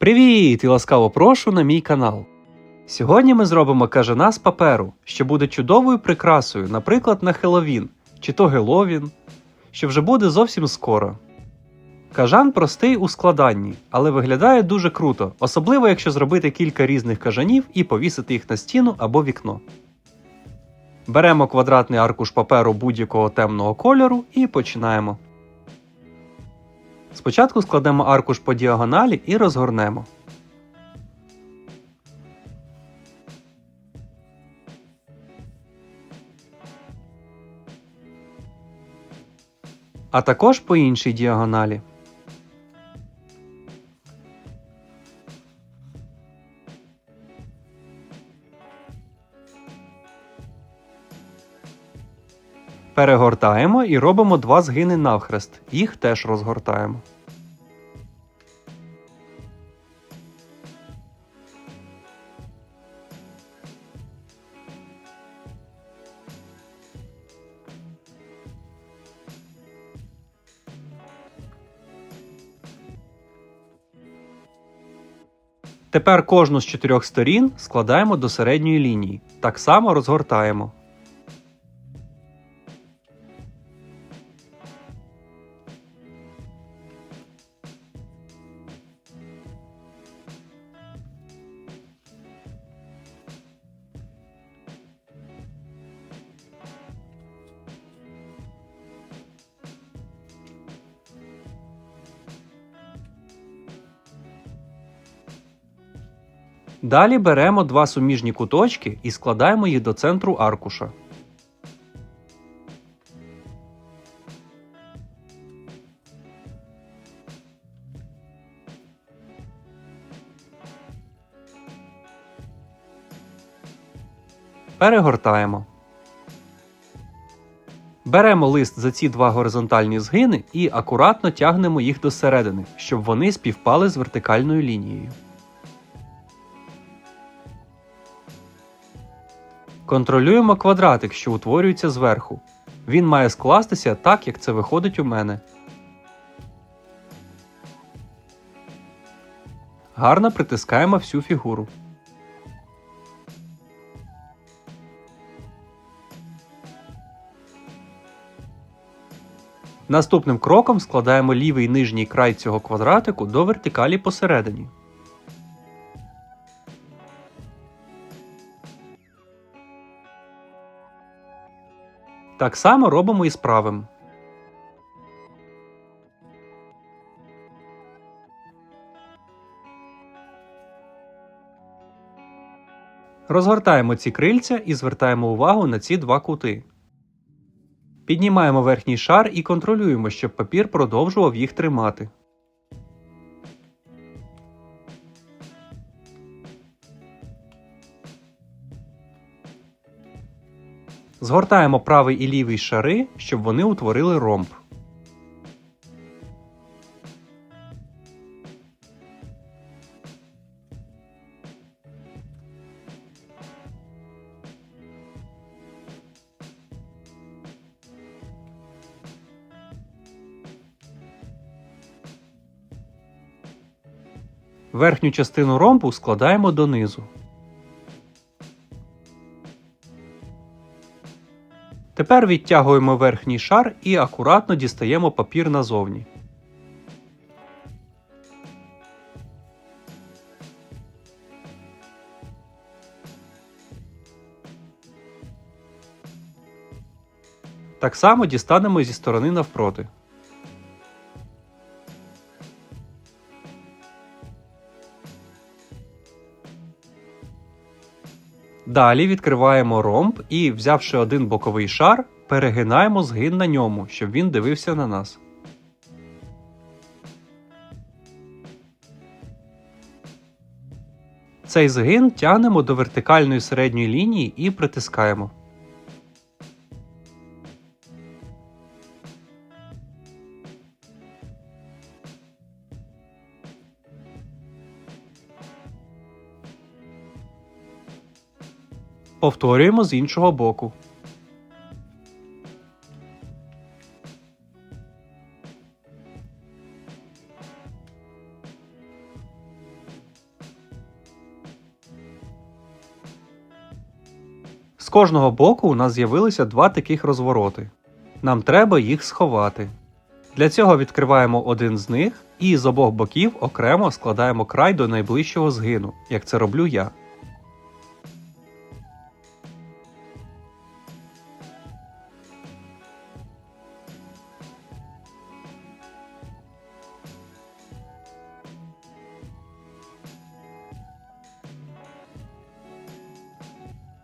Привіт і ласкаво прошу на мій канал. Сьогодні ми зробимо кажана з паперу, що буде чудовою прикрасою, наприклад, на Хеллоуін чи то Геловін, що вже буде зовсім скоро. Кажан простий у складанні, але виглядає дуже круто, особливо якщо зробити кілька різних кажанів і повісити їх на стіну або вікно. Беремо квадратний аркуш паперу будь-якого темного кольору і починаємо. Спочатку складемо аркуш по діагоналі і розгорнемо. А також по іншій діагоналі. Перегортаємо і робимо два згини навхрест. Їх теж розгортаємо. Тепер кожну з чотирьох сторін складаємо до середньої лінії. Так само розгортаємо. Далі беремо два суміжні куточки і складаємо їх до центру аркуша. Перегортаємо. Беремо лист за ці два горизонтальні згини і акуратно тягнемо їх до середини, щоб вони співпали з вертикальною лінією. Контролюємо квадратик, що утворюється зверху. Він має скластися так, як це виходить у мене. Гарно притискаємо всю фігуру. Наступним кроком складаємо лівий нижній край цього квадратику до вертикалі посередині. Так само робимо і з правим. Розгортаємо ці крильця і звертаємо увагу на ці два кути. Піднімаємо верхній шар і контролюємо, щоб папір продовжував їх тримати. Згортаємо правий і лівий шари, щоб вони утворили ромб. Верхню частину ромбу складаємо донизу. Тепер відтягуємо верхній шар і акуратно дістаємо папір назовні. Так само дістанемо зі сторони навпроти. Далі відкриваємо ромб і, взявши один боковий шар, перегинаємо згин на ньому, щоб він дивився на нас. Цей згин тягнемо до вертикальної середньої лінії і притискаємо. Повторюємо з іншого боку. З кожного боку у нас з'явилися два таких розвороти. Нам треба їх сховати. Для цього відкриваємо один з них і з обох боків окремо складаємо край до найближчого згину, як це роблю я.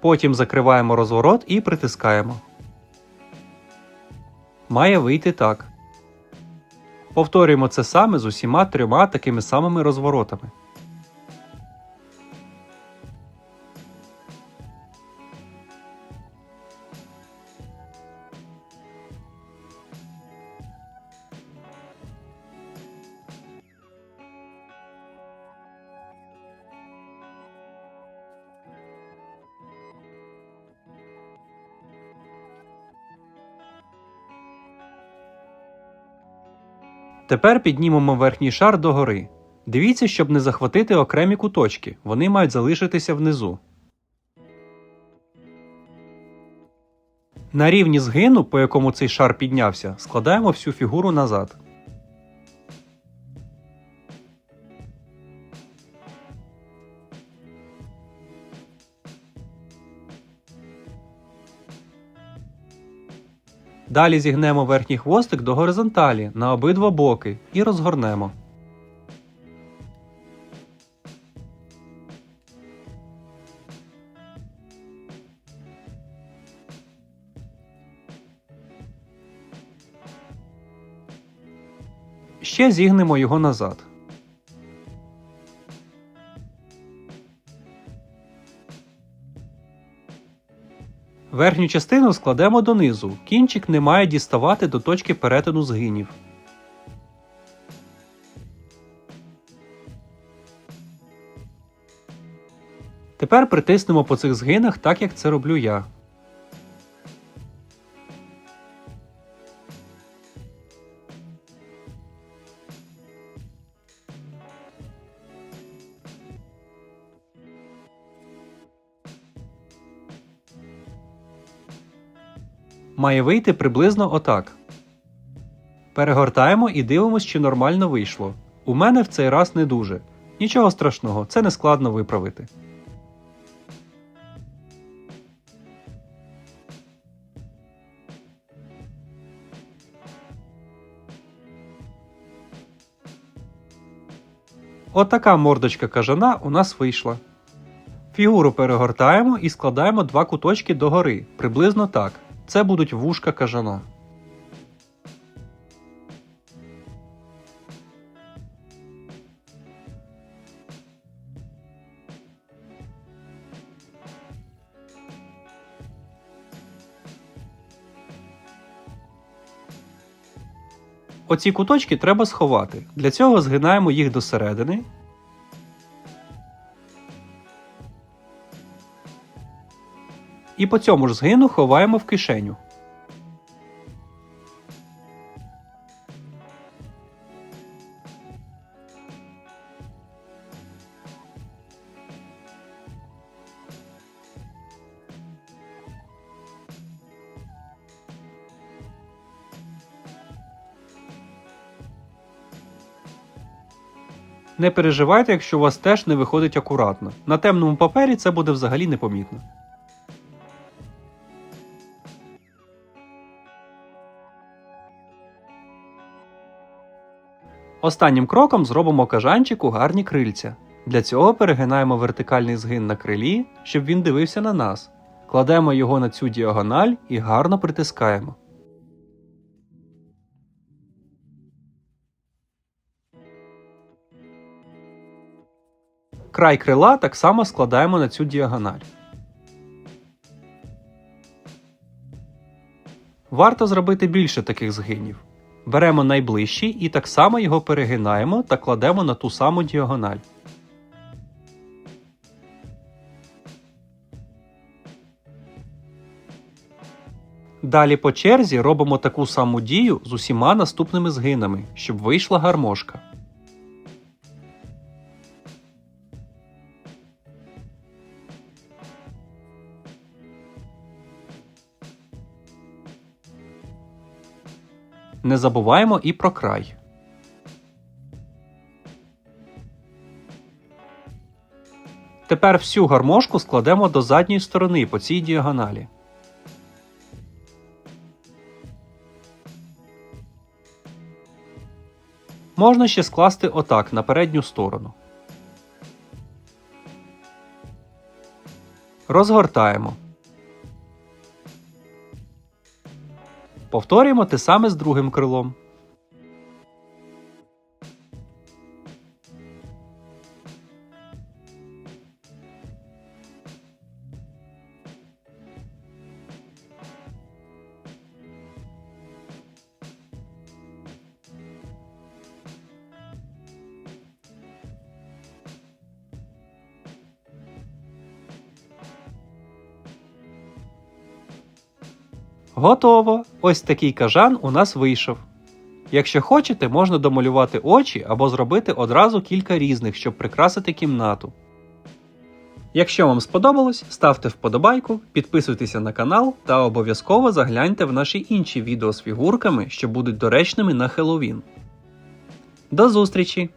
Потім закриваємо розворот і притискаємо. Має вийти так. Повторюємо це саме з усіма трьома такими самими розворотами. Тепер піднімемо верхній шар догори. Дивіться, щоб не захватити окремі куточки, вони мають залишитися внизу. На рівні згину, по якому цей шар піднявся, складаємо всю фігуру назад. Далі зігнемо верхній хвостик до горизонталі на обидва боки і розгорнемо. Ще зігнемо його назад. Верхню частину складемо донизу. Кінчик не має діставати до точки перетину згинів. Тепер притиснемо по цих згинах так, як це роблю я. Має вийти приблизно отак. Перегортаємо і дивимось, чи нормально вийшло. У мене в цей раз не дуже. Нічого страшного, це не складно виправити. Отака мордочка кажана у нас вийшла. Фігуру перегортаємо і складаємо два куточки догори, приблизно так. Це будуть вушка кажана. Оці куточки треба сховати. Для цього згинаємо їх до І по цьому ж згину ховаємо в кишеню. Не переживайте, якщо у вас теж не виходить акуратно. На темному папері це буде взагалі непомітно. Останнім кроком зробимо кажанчику гарні крильця. Для цього перегинаємо вертикальний згин на крилі, щоб він дивився на нас. Кладемо його на цю діагональ і гарно притискаємо. Край крила так само складаємо на цю діагональ. Варто зробити більше таких згинів. Беремо найближчий і так само його перегинаємо та кладемо на ту саму діагональ. Далі по черзі робимо таку саму дію з усіма наступними згинами, щоб вийшла гармошка. Не забуваємо і про край. Тепер всю гармошку складемо до задньої сторони по цій діагоналі. Можна ще скласти отак на передню сторону. Розгортаємо. Повторюємо те саме з другим крилом. Готово! Ось такий кажан у нас вийшов. Якщо хочете, можна домалювати очі або зробити одразу кілька різних, щоб прикрасити кімнату. Якщо вам сподобалось, ставте вподобайку, підписуйтеся на канал та обов'язково загляньте в наші інші відео з фігурками, що будуть доречними на Хеллоуін. До зустрічі!